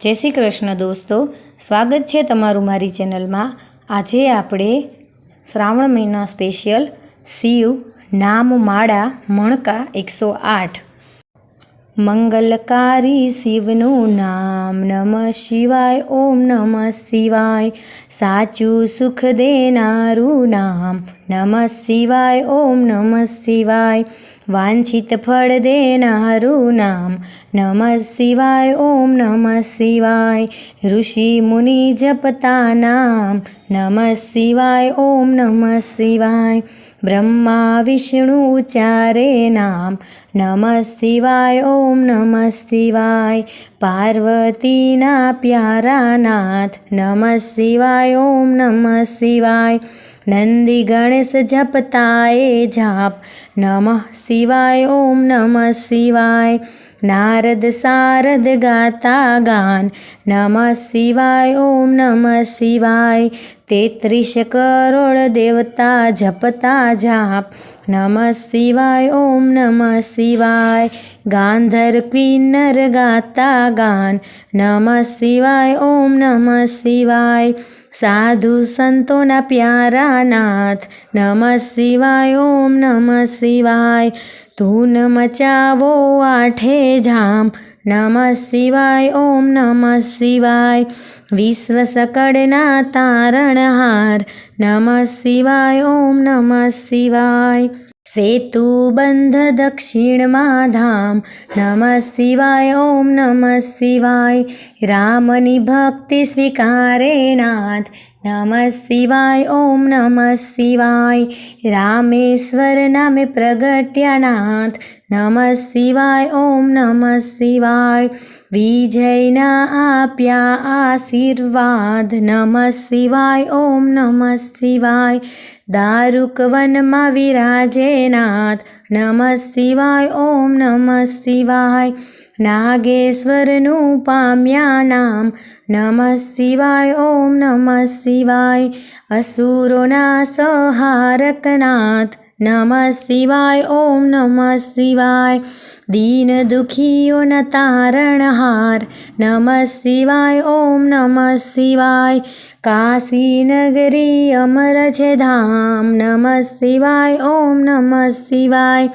જય શ્રી કૃષ્ણ દોસ્તો, સ્વાગત છે તમારું મારી ચેનલમાં. આજે આપણે શ્રાવણ મહિના સ્પેશિયલ શિવ નામ માળા મણકા એકસો આઠ. મંગલકારી શિવનું નામ નમ શિવાય, ઓમ નમ શિવાય. સાચું સુખ દેનારું નામ નમ શિવાય, ઓમ નમ શિવાય. વાંછિત ફળ દેનારું નામ નમ શિવાય, ઓમ નમ શિવાય. ઋષિ મુનિ જપતા નામ નમ શિવાય, ઓમ નમ શિવાય. બ્રહ્મા વિષ્ણુ ચારે નામ. નમઃ શિવાય, ઓમ નમઃ શિવાય. પાર્વતીના પ્યારા નાથ નમઃ શિવાય, ઓમ નમઃ શિવાય. નંદી ગણેશ જપતાએ જાપ. નમઃ શિવાય, ઓમ નમઃ શિવાય. નારદ સારદ ગાતા ગાન નમઃ શિવાય ઓમ નમઃ શિવાય તેત્રીસ કરોડ દેવતા જપતા જાપ નમઃ શિવાય ઓમ નમઃ શિવાય ગાંધર કિન્નર ગાતા ગાન નમઃ શિવાય ઓમ નમઃ શિવાય સાધુ સંતોના પ્યારા નાથ નમઃ શિવાય ઓમ નમઃ શિવાય ધૂન મચાવો આઠે જામ, નમઃ શિવાય, ઓમ નમઃ શિવાય. વિશ્વ સકળના તારણહાર નમઃ શિવાય, ઓમ નમઃ શિવાય. સેતુ બંધ દક્ષિણમાં ધામ, નમઃ શિવાય, ઓમ નમઃ શિવાય. રામની ભક્તિ સ્વીકારે નાથ નમઃ શિવાય ઓમ નમઃ શિવાય રામેશ્વર નામે પ્રગટ્યાનાથ નમઃ શિવાય ઓમ નમઃ શિવાય વિજયના આપ્યા આશીર્વાદ નમઃ શિવાય ઓમ નમઃ શિવાય દારૂક વનમાં વિરાજે નાથ નમઃ શિવાય ઓમ નમઃ શિવાય નાગેશ્વરનું પામ્યા નામ નમઃ શિવાય ઓમ નમઃ શિવાય અસુરોના સંહારકનાથ નમઃ શિવાય ઓમ નમઃ શિવાય દીન દુખીઓના તારણહાર નમઃ શિવાય ઓમ નમઃ શિવાય કાશી નગરી અમર છે ધામ નમઃ શિવાય ઓમ નમઃ શિવાય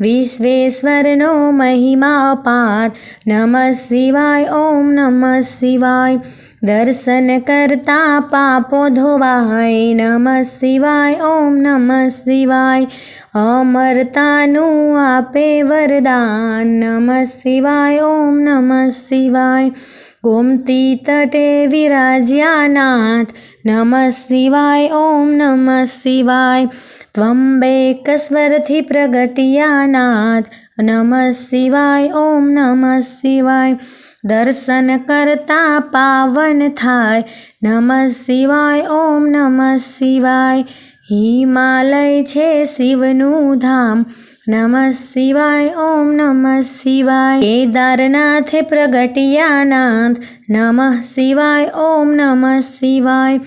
વિશ્વેશ્વરનો મહિમા અપાર નમઃ શિવાય ઓમ નમઃ શિવાય દર્શન કરતા પાપો ધોવાય, નમઃ શિવાય, ઓમ નમઃ શિવાય. અમરતાનું આપે વરદાન, નમઃ શિવાય, ઓમ નમઃ શિવાય. ગોમતી તટે વિરાજ્યા નાથ નમઃ શિવાય, ઓમ નમઃ શિવાય. ત્વંબેકસ્વરથી પ્રગટિયાનાથ, નમઃ શિવાય, ઓમ નમઃ શિવાય. દર્શન કરતા પાવન થાય. નમઃ શિવાય, ઓમ નમઃ શિવાય. હિમાલય છે શિવનું ધામ. નમઃ શિવાય, ઓમ નમઃ શિવાય. કેદારનાથે પ્રગટ્યાનાથ નમઃ શિવાય, ઓમ નમઃ શિવાય.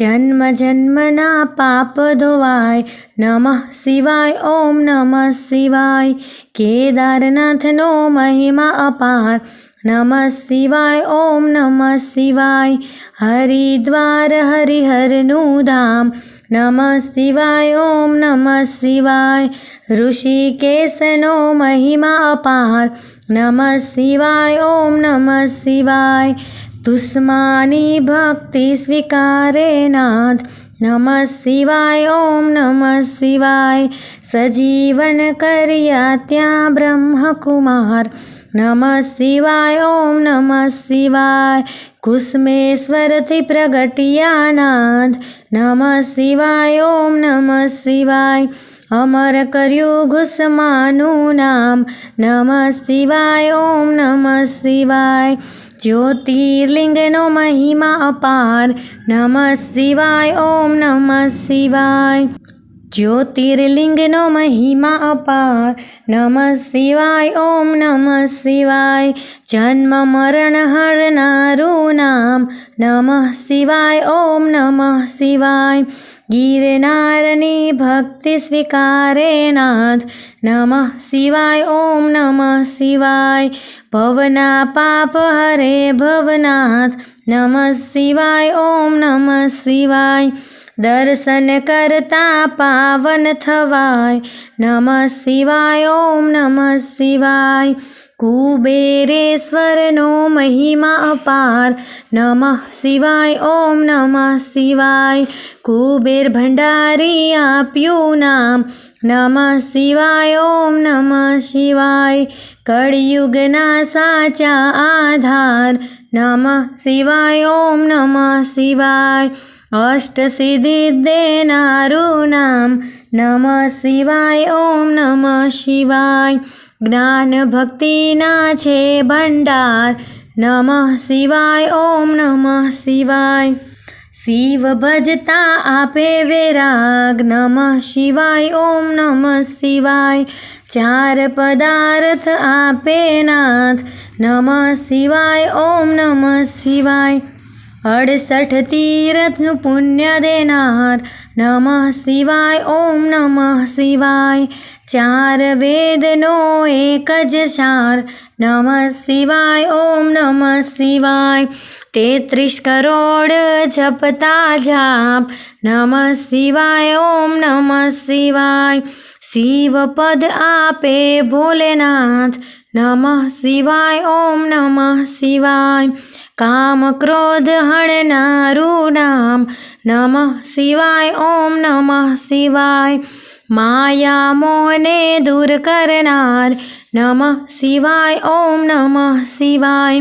જન્મ જન્મના પાપ ધોવાય. નમઃ શિવાય, ઓમ નમઃ શિવાય. કેદારનાથનો મહિમા અપાર. નમઃ શિવાય, ઓમ નમઃ શિવાય. હરિદ્વાર હરિહરનું ધામ. નમઃ શિવાય, ઓમ નમઃ શિવાય. ઋષિકેશનો મહિમા અપાર. નમઃ શિવાય, ઓમ નમઃ શિવાય. તુષ્માની ભક્તિ સ્વીકારે નાથ. નમઃ શિવાય, ઓમ નમઃ શિવાય. સજીવન કર્યા ત્યાં બ્રહ્મકુમાર. નમઃ શિવાય, ઓમ નમઃ શિવાય. કુસ્મેશ્વરથી પ્રગટ્યા નાથ. નમઃ શિવાય, ઓમ નમઃ શિવાય. અમર કર્યું ઘુસમાનું નામ. નમઃ શિવાય, ઓમ નમઃ શિવાય. જ્યોતિર્લિંગનો મહિમા અપાર. નમઃ શિવાય ઓમ નમઃ શિવાય. જ્યોતિર્લિંગનો મહિમા અપાર. નમઃ શિવાય, ઓમ નમઃ શિવાય. જન્મ, મરણ હરનારું નામ. નમઃ શિવાય, ઓમ નમઃ શિવાય. ગિરનારની ભક્તિ સ્વીકારે નાથ. નમઃ શિવાય, ઓમ નમઃ શિવાય. ભવના પાપ હરે ભવનાથ. નમઃ શિવાય, ઓમ નમઃ શિવાય. દર્શન કરતા પાવન થવાય. નમઃ શિવાય, ઓમ નમઃ શિવાય. કુબેરેશ્વરનો મહિમા અપાર. નમઃ શિવાય, ઓમ નમઃ શિવાય. કુબેર ભંડારી આપ્યું નામ. નમઃ શિવાય, ઓમ નમઃ શિવાય. કળિયુગના સાચા આધાર. નમઃ શિવાય, ઓમ નમઃ શિવાય. અષ્ટસિદ્ધિ દેનારું નામ નમઃ શિવાય ઓમ નમઃ શિવાય જ્ઞાન ભક્તિના છે ભંડાર નમઃ શિવાય ઓમ નમઃ શિવાય શિવ ભજતા આપે વેરાગ નમઃ શિવાય ઓમ નમઃ શિવાય ચાર પદાર્થ આપે નાથ નમઃ શિવાય ઓમ નમઃ શિવાય અડસઠ તીરથનું પુણ્ય દેનાર નમઃ શિવાય, ઓમ નમઃ શિવાય. ચાર વેદનો એક જ સાર નમઃ શિવાય, ઓમ નમઃ શિવાય. તેત્રીસ કરોડ જપતા જાપ નમઃ શિવાય, ઓમ નમઃ શિવાય. શિવ પદ આપે ભોલેનાથ નમઃ શિવાય, ઓમ નમઃ શિવાય. કામ ક્રોધ હણનારું નામ. નમઃ શિવાય, ઓમ નમઃ શિવાય. માયા મોહને દૂર કરનાર. નમઃ શિવાય, ઓમ નમઃ શિવાય.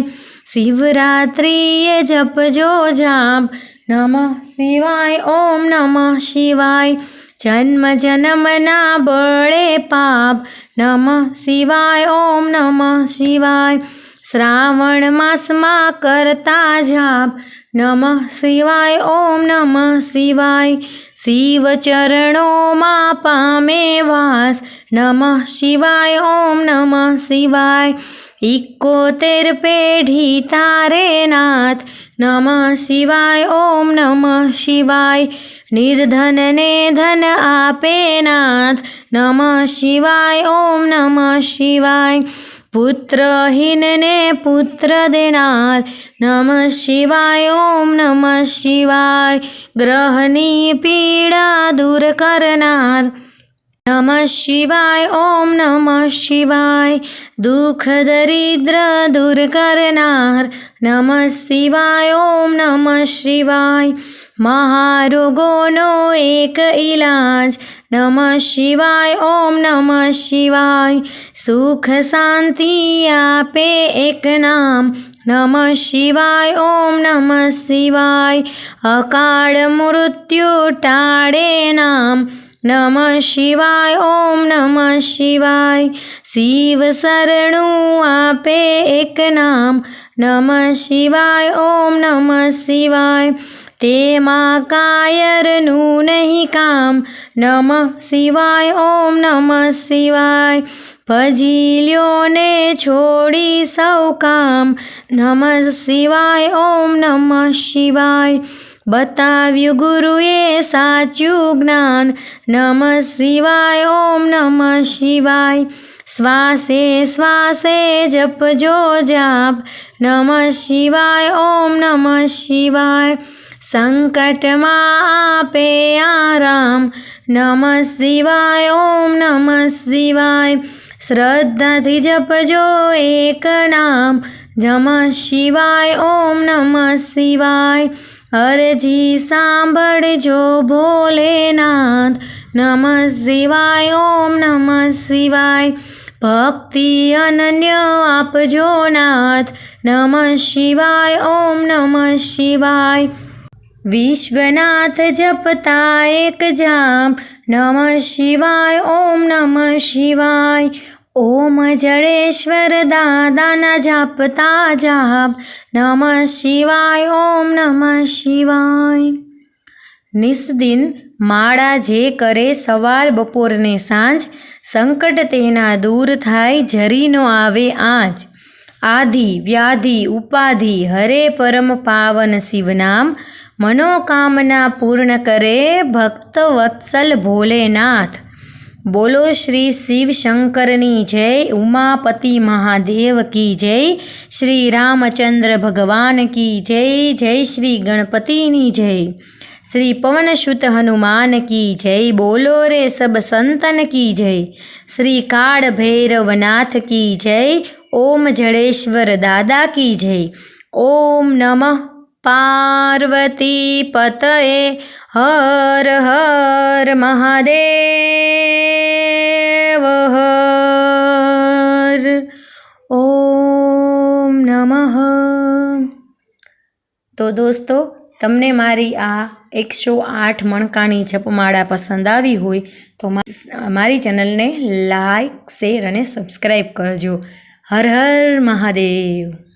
શિવરાત્રિએ જપજો જાપ. નમઃ શિવાય, ઓમ નમઃ શિવાય. જન્મ જન્મના બળે પાપ. નમઃ શિવાય, ઓમ નમઃ શિવાય. શ્રાવણ માસમાં કરતા જાપ. નમઃ શિવાય, ઓમ નમઃ શિવાય. શિવ ચરણોમાં પામે વાસ. નમઃ શિવાય, ઓમ નમઃ શિવાય. ઇકોતેર પેઢી તારે નાથ. નમઃ શિવાય, ઓમ નમઃ શિવાય. નિર્ધનને ધન આપે નાથ. નમઃ શિવાય, ઓમ નમઃ શિવાય. પુત્રહીનને પુત્ર દેનાર, નમ શિવાય, ઓમ નમ શિવાય. ગ્રહની પીડા દૂર કરનાર, નમ શિવાય, ઓમ નમ શિવાય. દુઃખ દરિદ્ર દૂર કરનાર, નમ શિવાય, ઓમ નમ શિવાય. મહારોગોનો એક ઈલાજ નમઃ શિવાય ઓમ નમઃ શિવાય સુખ શાંતિ આપે એક નામ નમઃ શિવાય ઓમ નમઃ શિવાય અકાળ મૃત્યુ ટાળે નામ નમઃ શિવાય ઓમ નમઃ શિવાય શિવ શરણું આપે એક નામ નમઃ શિવાય ઓમ નમઃ શિવાય તેમાં કાયરનું નહીં કામ નમઃ શિવાય ઓમ નમઃ શિવાય ભજીલ્યોને છોડી સૌ કામ નમઃ શિવાય ઓમ નમઃ શિવાય બતાવ્યું ગુરુએ સાચું જ્ઞાન નમઃ શિવાય ઓમ નમઃ શિવાય શ્વાસે શ્વાસે જપજો જાપ નમઃ શિવાય ઓમ નમઃ શિવાય સંકટમાં આપે આરામ. નમઃ શિવાય, ઓમ નમઃ શિવાય. શ્રદ્ધાથી જપજો એક નામ. નમઃ શિવાય, ઓમ નમઃ શિવાય. અરજી સાંભળજો ભોલેનાથ. નમઃ શિવાય, ઓમ નમઃ શિવાય. ભક્તિ અનન્ય આપજો નાથ. નમઃ શિવાય, ઓમ નમઃ શિવાય. વિશ્વનાથ જપતા એક જામ. નમઃ શિવાય, ઓમ નમઃ શિવાય. ઓમ જડેશ્વર દાદાના જાપતા જાપ નમઃ શિવાય, ઓમ નમઃ શિવાય. નિસ્દિન માળા જે કરે સવાર બપોરને સાંજ, સંકટ તેના દૂર થાય જરીનો આવે આંચ આધિ, વ્યાધિ, ઉપાધિ, હરે પરમ પાવન શિવનામ. મનોકામના પૂર્ણ કરે ભક્ત વત્સલ ભોલેનાથ. બોલો શ્રી શિવ શંકરની જય, ઉમાપતિ મહાદેવ કી જય, શ્રી રામચંદ્ર ભગવાન કી જય જય શ્રી ગણપતિની જય. શ્રી પવનસુત હનુમાન કી જય, બોલો રે સબ સંતન કી જય. શ્રી કાળ ભૈરવનાથ કી જય, ઓમ જડેશ્વર દાદા કી જય. ઓમ નમઃ. પાર્વતી પતયે હર હર મહાદેવ હર. ઓમ નમઃ. તો દોસ્તો, તમને મારી આ એકસો આઠ મણકાની જપમાળા પસંદ આવી હોય તો મારી ચેનલને લાઈક, શેર અને સબસ્ક્રાઈબ કરજો. હર હર મહાદેવ.